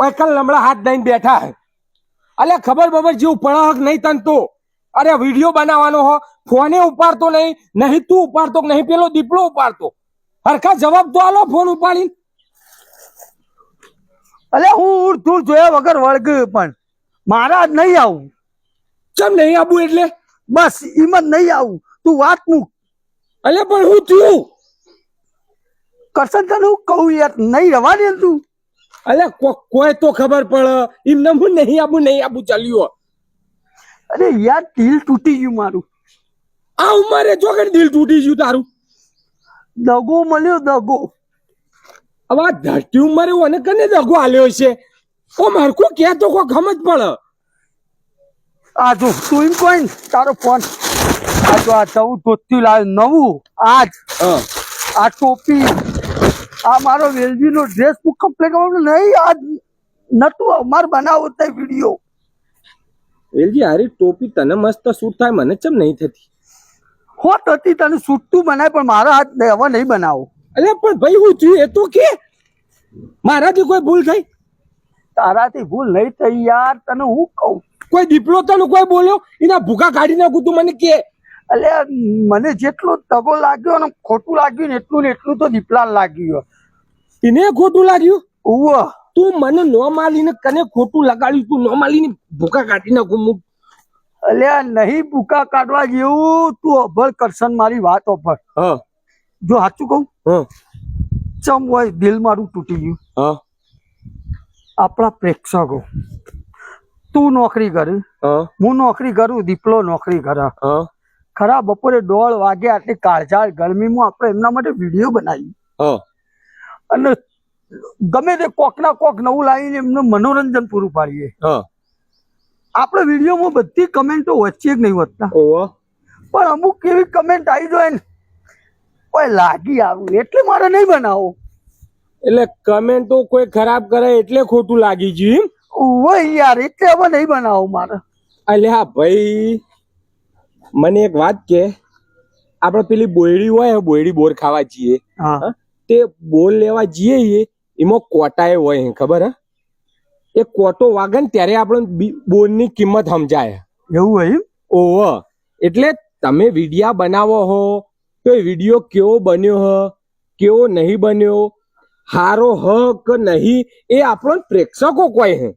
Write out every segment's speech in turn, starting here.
પૈકલ લમડા હાથ દઈને બેઠા હે. અલે ખબર બબર જેવું પડક નહીં તન તો. અરે વીડિયો બનાવવાનો હો. ફોને ઉપાડતો નહીં નહીં તું ઉપાડતો નહીં પેલો દીપડો ઉપાડતો. હરખા જવાબ તો આલો ફોન ઉપાડી અલે હું ઉડતું જોયા વગર વળગ પણ. મારા જ નહીં આવું. ચમ નહીં આવું એટલે? બસ જ નહીં આવું. તું વાત મૂક. અલે પણ હું થયું? કરશન તને હું કહું યાર નહીં રવા દે તું. અલે કો- કોઈ તો ખબર પડે. એમને હું નહીં આબુ નહીં આબુ ચાલ્યું અરે યાર દિલ તૂટી ગયું મારું. આ ઉંમરે ચોકડ દિલ તૂટી ગયું તારું. દગો મળ્યો દગો. હવે આ ધરતી ઉંમરે મને કને દગો આલ્યો છે ઓ મારકું કે તો કોઈ સમજ પડે. આ જો તું એમ કોઈ તારો ફોન આ જો આ ચૌદ ધોત્યું લાવ્યું નવું. આજ. હા. આ ટોપી. આ મારો વેલજી નો ડ્રેસ હું કમ્પ્લેટ નહીં આજ નતું. અમાર બનાવો તે વીડિયો વેલજી હારી ટોપી તને મસ્ત સૂટ થાય મને ચમ નહીં થતી? હો થતી તને સૂટ તું બનાય પણ મારા હાથ દે- હવે નહીં બનાવો. અરે પણ ભાઈ હું થયું એ તો કે. મારાથી કોઈ ભૂલ થઈ? તારાથી ભૂલ નહીં થઈ યાર તને હું કહું? કોઈ દીપડો તને કોઈ બોલ્યો? એના ભૂખા કાઢી નાખું તું મને કે. એટલે મને જેટલો દગો લાગ્યો ને ખોટું લાગ્યું ને એટલું ને એટલું તો દીપલા લાગ્યું. એને ખોટું લાગ્યું? ઉવ્વ તું મને નો માલીને કને ખોટું લગાડ્યું? તું નો માલીને ભૂકા કાઢી નાખું હું. અલ્યા નહીં ભૂકા કાઢવા જેવું તું અભળ કરશન મારી વાત અભળ હા. જો સાચું કહું? હા. ચમ હોય દિલ મારું તૂટી ગયું. હા. આપણા પ્રેક્ષકો. તું નોકરી કરે. હા. હું નોકરી કરું દીપલો નોકરી કરે. હા. ખરા બપોરે દોઢ વાગે આટલી કાળઝાળ ગરમીમાં આપણે એમના માટે વીડિયો બનાવી હા. અને ગમે તે કોક ના કોક નવું લાવીને એમને મનોરંજન પૂરું પાડીએ. હા. આપણે વિડીયોમાં બધી કમેન્ટો વચ્ચે જ નહીં વધતા. પણ અમુક એવી કમેન્ટ આવી જાય ને કોઈ લાગી આવું. એટલે મારે નહીં બનાવો. એટલે કમેન્ટો કોઈ ખરાબ કરે એટલે ખોટું લાગી ગયું ઓય યાર એટલે હવે નહીં બનાવો મારે. અલ્યા ભાઈ. મને એક વાત કે આપણે પેલી બોયડી હોય બોયડી બોર ખાવા જઈએ? તે બોર લેવા જઈએ એમાં કોટાએ હોય હે, ખબર હે? એ કોટો વાગે ને ત્યારે આપણે બોરની કિંમત સમજાય. એવું હોય ઓહો. એટલે તમે વિડિયા બનાવો હો તો એ વીડિયો કેવો બન્યો હ કેવો નહીં બન્યો હારો હ કે નહીં એ આપણો પ્રેક્ષકો કોઈ હે.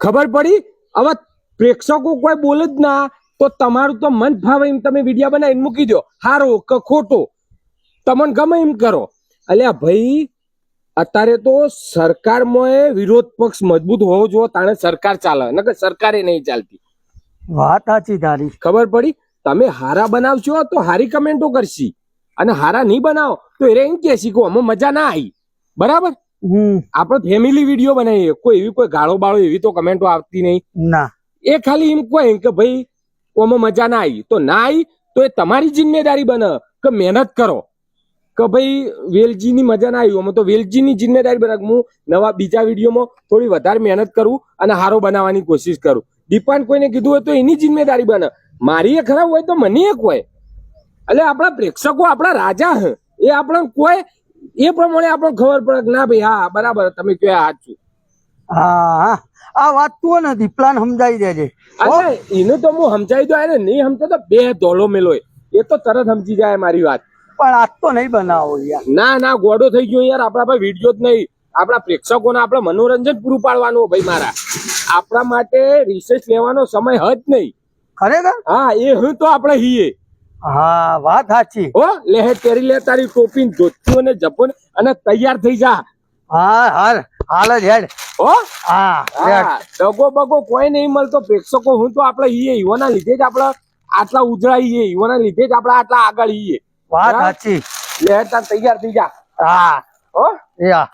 ખબર પડી? હવે પ્રેક્ષકો કોઈ બોલે જ ના. તો તમારું તો મન ફાવે એમ તમે વિડીયા બનાવીને મૂકી દો. હારો કે ખોટો? તમને ગમે એમ કરો. અલ્યા ભાઈ અત્યારે તો સરકારમાં એ વિરોધ પક્ષ મજબૂત હોવો જોઈએ તાણે સરકાર ચાલે. નકર સરકારે નહીં ચાલતી. વાત સાચી તારી. ખબર પડી? તમે હારા બનાવશો તો હારી કમેન્ટો કરશી. અને હારા નહીં બનાવો તો એ એમ કે શીખો અમે મજા ના આવી. બરાબર? આપણે ફેમિલી વીડિયો બનાવીએ. કોઈ એવી કોઈ ગાળો બાળો એવી તો કમેન્ટો આવતી નહીં. ના. એ ખાલી એમ કોઈ કે ભાઈ આમાં મજા ના આવી તો ના આવી તો એ તમારી જિમ્મેદારી બને કે મહેનત કરો. કે ભાઈ વેલજીની મજા ના આવી આમાં તો વેલજીની જિમ્મેદારી બને હું નવા બીજા વિડીયોમાં થોડી વધારે મહેનત કરું અને હારો બનાવવાની કોશિશ કરું. દીપાન કોઈને કીધું હોય તો એની જિમ્મેદારી બને. મારી એ ખરાબ હોય તો મને એક હોય. એટલે આપણા પ્રેક્ષકો આપણા રાજા હે. એ આપણા કોઈ, એ પ્રમાણે આપણને ખબર પડે કે ના ભાઈ, હા, બરાબર, તમે કયો સાચું હા હા આ વાત તું નથી પ્લાન સમજાવી દેજે. એનું તો હું સમજાવી દો અરે નહીં સમજો તો બે ધોલો મેલો એ. તો તરત સમજી જાય મારી વાત. પણ આજ તો નહીં બનાવો યાર. ના ના ગોડો થઈ ગયો યાર. આપણા ભાઈ વીડિયો જ નહીં. આપણા પ્રેક્ષકોને આપણે મનોરંજન પૂરું પાડવાનું ભાઈ મારા. આપણા માટે રિસર્ચ લેવાનો સમય હજ નહીં. ખરેખર? હા એ હું તો આપણે હીએ હા વાત સાચી. હો લેહે તેરી લે તારી ટોપી જોતું અને જપન અને તૈયાર થઈ જા. હા હાલ હાલ જ હેડ. હો? હા હેડ. બગો કોઈ નહીં મળતો. પ્રેક્ષકો હું તો આપણે ઈવોના લીધે જ આપણે આટલા ઉજળા ઈવોના લીધે જ આપણે આટલા આગળ હીએ વાત સાચી. લે તૈયાર થઈ જા. હા. હો? યા